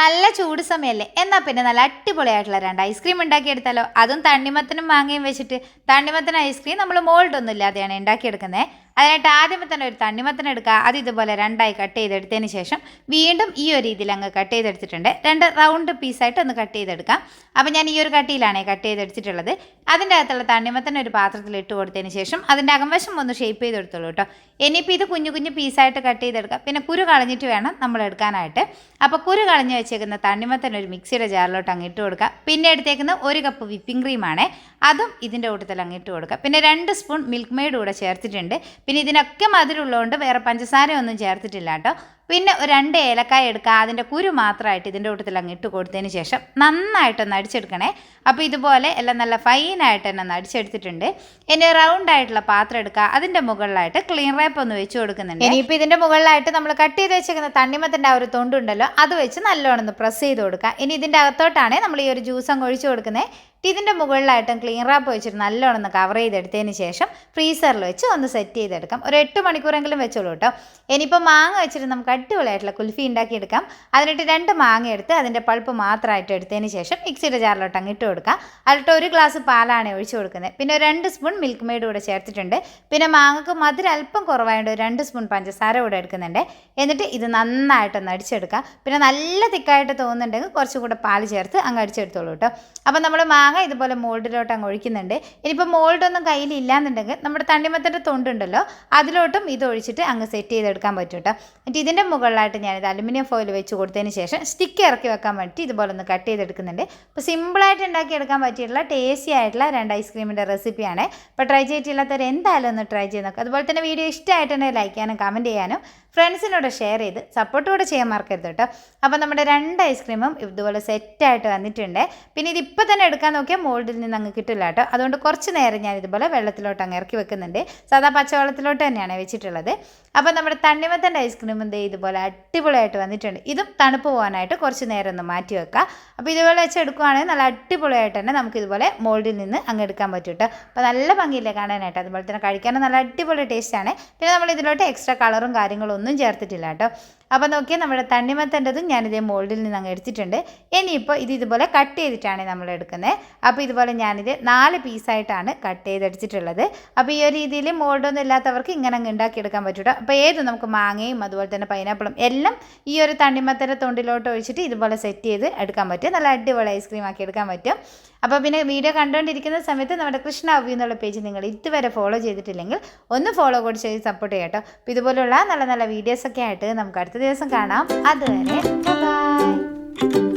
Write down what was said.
നല്ല ചൂട് സമയമല്ലേ എന്നാൽ പിന്നെ നല്ല അടിപൊളിയായിട്ടുള്ള രണ്ട് ഐസ്ക്രീം ഉണ്ടാക്കിയെടുത്താലോ? അതും തണ്ണിമത്തനും മാങ്ങയും വെച്ചിട്ട് തണ്ണിമത്തൻ ഐസ്ക്രീം നമ്മൾ മോൾഡൊന്നും ഇല്ലാതെയാണ് ഉണ്ടാക്കിയെടുക്കുന്നത് അതിനായിട്ട് ആദ്യമേ തന്നെ ഒരു തണ്ണിമത്തൻ എടുക്കുക. അത് ഇതുപോലെ രണ്ടായി കട്ട് ചെയ്തെടുത്തതിന് ശേഷം വീണ്ടും ഈ ഒരു രീതിയിൽ അങ്ങ് കട്ട് ചെയ്തെടുത്തിട്ടുണ്ട്. രണ്ട് റൗണ്ട് പീസായിട്ട് ഒന്ന് കട്ട് ചെയ്തെടുക്കാം. അപ്പോൾ ഞാൻ ഈ ഒരു കട്ടിയിലാണ് കട്ട് ചെയ്തെടുത്തിട്ടുള്ളത്. അതിന്റെ അകത്തുള്ള തണ്ണിമത്തൻ ഒരു പാത്രത്തിൽ ഇട്ട് കൊടുത്തതിന് ശേഷം അതിന്റെ അകംവശം ഒന്ന് ഷേപ്പ് ചെയ്തെടുത്തോളൂ കേട്ടോ. ഇനിയിപ്പോൾ ഇത് കുഞ്ഞു കുഞ്ഞു പീസായിട്ട് കട്ട് ചെയ്തെടുക്കാം. പിന്നെ കുരു കളഞ്ഞിട്ട് വേണം നമ്മൾ എടുക്കാനായിട്ട്. അപ്പോൾ കുരു കളഞ്ഞ് വെച്ചേക്കുന്ന തണ്ണിമത്തൻ ഒരു മിക്സിയുടെ ജാറിലോട്ട് അങ്ങ് ഇട്ട് കൊടുക്കുക പിന്നെ എടുത്തേക്കുന്ന ഒരു കപ്പ് വിപ്പിംഗ് ക്രീമാണ് അതും ഇതിന്റെ കൂട്ടത്തിൽ അങ്ങ് ഇട്ട് കൊടുക്കുക പിന്നെ രണ്ട് സ്പൂൺ മിൽക്ക് മെയ്ഡ് കൂടെ ചേർത്തിട്ടുണ്ട്. പിന്നെ ഇതിനൊക്കെ മധുരമുള്ളതുകൊണ്ട് വേറെ പഞ്ചസാര ഒന്നും ചേർത്തിട്ടില്ല കേട്ടോ. പിന്നെ രണ്ട് ഏലക്കായ എടുക്കുക. അതിന്റെ കുരു മാത്രമായിട്ട് ഇതിന്റെ കൂട്ടത്തിൽ അങ്ങ് ഇട്ട് കൊടുത്തതിന് ശേഷം നന്നായിട്ടൊന്ന് അടിച്ചെടുക്കണേ. അപ്പോൾ ഇതുപോലെ എല്ലാം നല്ല ഫൈനായിട്ട് തന്നെ ഒന്ന് അടിച്ചെടുത്തിട്ടുണ്ട്. ഇനി റൗണ്ട് ആയിട്ടുള്ള പാത്രം എടുക്കുക. അതിന്റെ മുകളിലായിട്ട് ക്ലീൻ റാപ്പ് ഒന്ന് വെച്ച് കൊടുക്കുന്നുണ്ട്. ഇനിയിപ്പോൾ ഇതിന്റെ മുകളിലായിട്ട് നമ്മൾ കട്ട് ചെയ്ത് വെച്ചേക്കുന്ന തണ്ണിമത്തിന്റെ ആ ഒരു തൊണ്ടുണ്ടല്ലോ അത് വെച്ച് നല്ലോണം ഒന്ന് പ്രസ് ചെയ്ത് കൊടുക്കുക. ഇനി ഇതിന്റെ അകത്തോട്ടാണ് നമ്മൾ ഈ ഒരു ജ്യൂസ് അങ്ങ് ഒഴിച്ചു കൊടുക്കുന്നത്. ഇതിന്റെ മുകളിലായിട്ടും ക്ലീൻ റാപ്പ് വെച്ചിട്ട് നല്ലോണം ഒന്ന് കവർ ചെയ്തെടുത്തതിന് ശേഷം ഫ്രീസറിൽ വെച്ച് ഒന്ന് സെറ്റ് ചെയ്തെടുക്കാം. ഒരു എട്ട് മണിക്കൂറെങ്കിലും വെച്ചോളൂ കേട്ടോ. ഇനിയിപ്പോൾ മാങ്ങ വെച്ചിട്ട് നമുക്ക് അടിപൊളിയായിട്ടുള്ള കുൽഫി ഉണ്ടാക്കിയെടുക്കാം. അതിനിട്ട് രണ്ട് മാങ്ങ എടുത്ത് അതിന്റെ പൾപ്പ് മാത്രമായിട്ട് എടുത്തതിന് ശേഷം മിക്സിയുടെ ജാറിലോട്ട് അങ്ങ് ഇട്ട് കൊടുക്കാം. അതിലിട്ട് ഒരു ഗ്ലാസ് പാലാണ് ഒഴിച്ചു കൊടുക്കുന്നത്. പിന്നെ രണ്ട് സ്പൂൺ മിൽക്ക് മെയ്ഡ് കൂടെ ചേർത്തിട്ടുണ്ട്. പിന്നെ മാങ്ങക്ക് മധുര അല്പം കുറവായതുകൊണ്ട് രണ്ട് സ്പൂൺ പഞ്ചസാര കൂടെ എടുക്കുന്നുണ്ട്. എന്നിട്ട് ഇത് നന്നായിട്ടൊന്ന് അടിച്ചെടുക്കുക പിന്നെ നല്ല തിക്കായിട്ട് തോന്നുന്നുണ്ടെങ്കിൽ കുറച്ചും കൂടെ പാൽ ചേർത്ത് അങ്ങ് അടിച്ചെടുത്തോളൂ കേട്ടോ. അപ്പോൾ നമ്മൾ മാങ്ങ ഇതുപോലെ മോൾഡിലോട്ട് അങ്ങ് ഒഴിക്കുന്നുണ്ട്. ഇനിയിപ്പോൾ മോൾഡൊന്നും കയ്യിൽ ഇല്ലാന്നുണ്ടെങ്കിൽ നമ്മുടെ തണ്ണിമത്തന്റെ തൊണ്ടുണ്ടല്ലോ അതിലോട്ടും ഇത് ഒഴിച്ചിട്ട് അങ്ങ് സെറ്റ് ചെയ്തെടുക്കാൻ പറ്റും കേട്ടോ. എന്നിട്ട് ഇതിന്റെ മുകളിലായിട്ട് ഞാനിത് അലുമിനിയം ഫോയിൽ വെച്ച് കൊടുത്തതിന് ശേഷം സ്റ്റിക്ക് ഇറക്കി വെക്കാൻ വേണ്ടി ഇതുപോലെ ഒന്ന് കട്ട് ചെയ്തെടുക്കുന്നുണ്ട്. അപ്പോൾ സിമ്പിളായിട്ട് ഉണ്ടാക്കിയെടുക്കാൻ പറ്റിയിട്ടുള്ള ടേസ്റ്റി ആയിട്ടുള്ള രണ്ട് ഐസ്ക്രീമിന്റെ റെസിപ്പിയാണ് അപ്പോൾ ട്രൈ ചെയ്തിട്ടില്ലാത്തവർ എന്തായാലും ഒന്ന് ട്രൈ ചെയ്ത് നോക്കുക അതുപോലെ തന്നെ വീഡിയോ ഇഷ്ടമായിട്ടുണ്ടെങ്കിൽ ലൈക്ക് ചെയ്യാനും കമന്റ് ചെയ്യാനും ഫ്രണ്ട്സിനോട് ഷെയർ ചെയ്ത് സപ്പോർട്ടോടെ ചെയ്യാൻ മറക്കരുത് കേട്ടോ. അപ്പോൾ നമ്മുടെ രണ്ട് ഐസ്ക്രീമും ഇതുപോലെ സെറ്റായിട്ട് വന്നിട്ടുണ്ട്. പിന്നെ ഇതിപ്പോൾ തന്നെ എടുക്കാൻ നോക്കിയാൽ മോൾഡിൽ നിന്ന് അങ്ങ് കിട്ടില്ല കേട്ടോ. അതുകൊണ്ട് കുറച്ച് നേരം ഞാൻ ഇതുപോലെ വെള്ളത്തിലോട്ട് അങ്ങ് ഇറക്കി വെക്കുന്നുണ്ട്. സാധാ പച്ചവെള്ളത്തിലോട്ട് തന്നെയാണ് വെച്ചിട്ടുള്ളത്. അപ്പോൾ നമ്മുടെ തണ്ണിമത്തന്റെ ഐസ്ക്രീം എന്തേ ഇതുപോലെ അടിപൊളിയായിട്ട് വന്നിട്ടുണ്ട്. ഇതും തണുപ്പ് പോകാനായിട്ട് കുറച്ച് നേരം ഒന്ന് മാറ്റി വെക്കുക അപ്പോൾ ഇതുപോലെ വെച്ച് എടുക്കുവാണെങ്കിൽ നല്ല അടിപൊളിയായിട്ട് തന്നെ നമുക്ക് ഇതുപോലെ മോൾഡിൽ നിന്ന് അങ്ങ് എടുക്കാൻ പറ്റും കേട്ടോ അപ്പോൾ നല്ല ഭംഗിയില്ലേ കാണാനായിട്ട്. അതുപോലെ തന്നെ കഴിക്കാനും നല്ല അടിപൊളി ടേസ്റ്റാണ് പിന്നെ നമ്മൾ ഇതിലോട്ട് എക്സ്ട്രാ കളറും കാര്യങ്ങളും ഒന്നും ചേർത്തിട്ടില്ല കേട്ടോ അപ്പോൾ നോക്കിയാൽ നമ്മുടെ തണ്ണിമത്തന്റെതും ഞാനിതേ മോൾഡിൽ നിന്ന് അങ്ങ് എടുത്തിട്ടുണ്ട്. ഇനിയിപ്പോൾ ഇത് ഇതുപോലെ കട്ട് ചെയ്തിട്ടാണ് നമ്മൾ എടുക്കുന്നത്. അപ്പോൾ ഇതുപോലെ ഞാനിത് നാല് പീസായിട്ടാണ് കട്ട് ചെയ്തെടുത്തിട്ടുള്ളത്. അപ്പോൾ ഈ ഒരു രീതിയിൽ മോൾഡൊന്നും ഇല്ലാത്തവർക്ക് ഇങ്ങനെ അങ്ങ് ഉണ്ടാക്കിയെടുക്കാൻ പറ്റും അപ്പോൾ ഏത് നമുക്ക് മാങ്ങയും അതുപോലെ തന്നെ പൈനാപ്പിളും എല്ലാം ഈ ഒരു തണ്ണിമത്തന്റെ തൊണ്ടിലോട്ട് ഒഴിച്ചിട്ട് ഇതുപോലെ സെറ്റ് ചെയ്ത് എടുക്കാൻ പറ്റും. നല്ല അടിപൊളി ഐസ്ക്രീം ആക്കി എടുക്കാൻ പറ്റും. അപ്പോൾ പിന്നെ വീഡിയോ കണ്ടുകൊണ്ടിരിക്കുന്ന സമയത്ത് നമ്മുടെ കൃഷ്ണ അവ്യൂ എന്നുള്ള പേജ് നിങ്ങൾ ഇതുവരെ ഫോളോ ചെയ്തിട്ടില്ലെങ്കിൽ ഒന്ന് ഫോളോ കൂടി ചെയ്ത് സപ്പോർട്ട് ചെയ്യാം കേട്ടോ. ഇതുപോലുള്ള നല്ല നല്ല വീഡിയോസൊക്കെ ആയിട്ട് നമുക്ക് അടുത്ത ദിവസം കാണാം. അതുവരെ ബൈ.